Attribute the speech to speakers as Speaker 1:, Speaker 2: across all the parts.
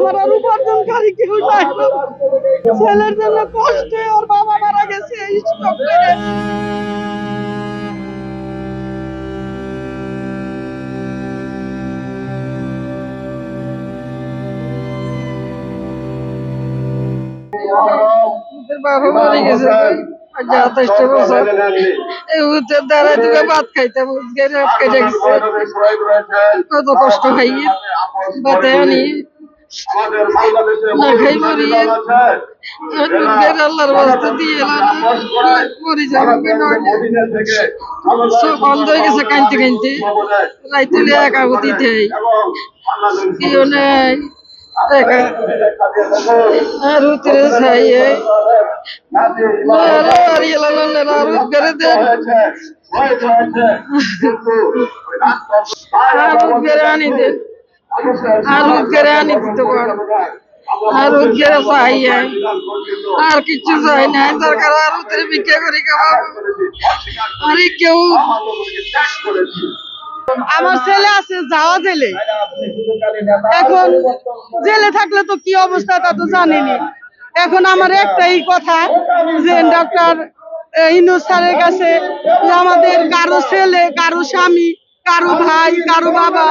Speaker 1: আমার উপার্জনকারী কেউ নাই। ছেলের জন্য কষ্টে ওর বাবা মারা গেছে স্ট্রোক করে বাবা মারা গেছে। আজ বছর। এই দ্বারা গেছে কত কষ্ট খাই বাতে আনি। না খাই মরি রোজগার আল্লাহর বাস্তে দিয়ে মরি যাব সব বন্ধ হয়ে গেছে কানতে কানতে রাইতুলে একা দিতে কেউ নাই। উতরে ছাইয়ে রোজগারে দেন রোজগারে আনি দেন আর রোজগারে আর কিছু চাই করি কেউ আমার ছেলে আছে যাওয়া জেলে। এখন জেলে থাকলে তো কি অবস্থা তা তো জানিনি। এখন আমার একটাই কথা যে ডক্টর ইনুস স্যারের কাছে আমাদের কারও ছেলে, কারও স্বামী কারও ভাই, কারও বাবা,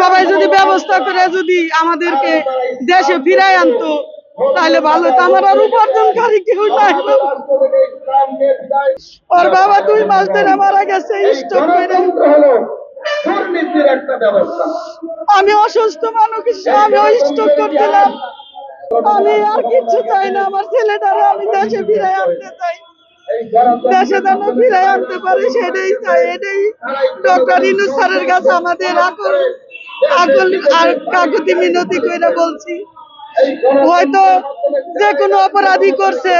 Speaker 1: সবাই যদি ব্যবস্থা করে যদি আমাদেরকে দেশে ফিরাই আনতো, তাহলে ভালো। হতো আমার আর উপার্জনকারী কেউ নাই। ওর বাবা দুই মাস ধরে মারা গেছে আমি অসুস্থ মানুষ, আমি স্টক করছিলাম। আমি আর কিছু চাই না, আমার ছেলেটারে আমি দেশে ফিরে আনতে চাই। যেন আনতে পারে, সেটাই চাই, এটাই। ডক্টর স্যারের কাছে আমাদের আকল আকল, আর কাকুতি মিনতি করে বলছি, হয়তো যে কোনো অপরাধী করছে,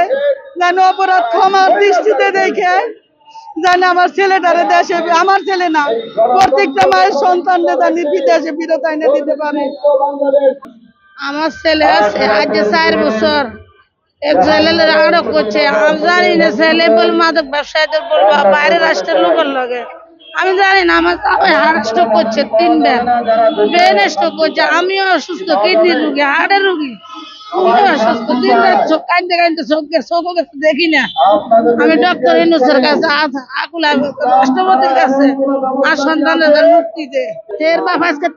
Speaker 1: যেন অপরাধ ক্ষমার দৃষ্টিতে দেখে, যেন আমার ছেলেটারে দেশে, আমার ছেলে না, প্রত্যেকটা মায়ের সন্তানকে জানি বিদেশে ফিরত এনে দিতে পারে।
Speaker 2: আমার ছেলে আছে আজ চার বছর। এক ছেলে আটক করছে। আমি জানি না ছেলে বল, মাদক ব্যবসায়ীদের বলব বাইরের রাষ্ট্রের লোকের লগে। আমি জানি না, আমার সবাই হার্ট স্ট্রোক করছে তিনবার। ব্রেন স্ট্রোক করছে, আমিও অসুস্থ কিডনি রুগী হার্টের রুগী। আমি ডক্টর কাছে আর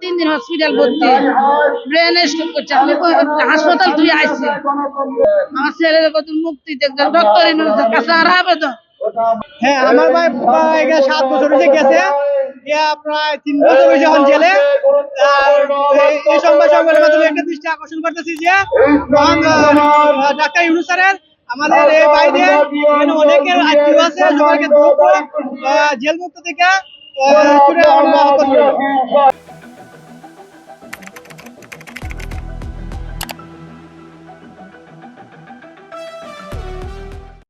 Speaker 2: তিন দিন হসপিটাল ভর্তি। ব্রেন করছে। আমি হাসপাতাল তুই আইছি আমার কত মুক্তি দে ডক্টর ইনুসের কাছে আর আবেদন।
Speaker 1: হ্যাঁ আমার ভাই সাত বছর হয়েছে গেছে। প্রায় তিন বছর হয়েছে জেলে। এই- সংবাদ সম্মেলনের দৃষ্টি আকর্ষণ করতেছি যে ডাক্তার ইউনু স্যারের আমাদের বাইরে অনেকের আত্মীয় আছে সবাইকে জেল মুক্ত থেকে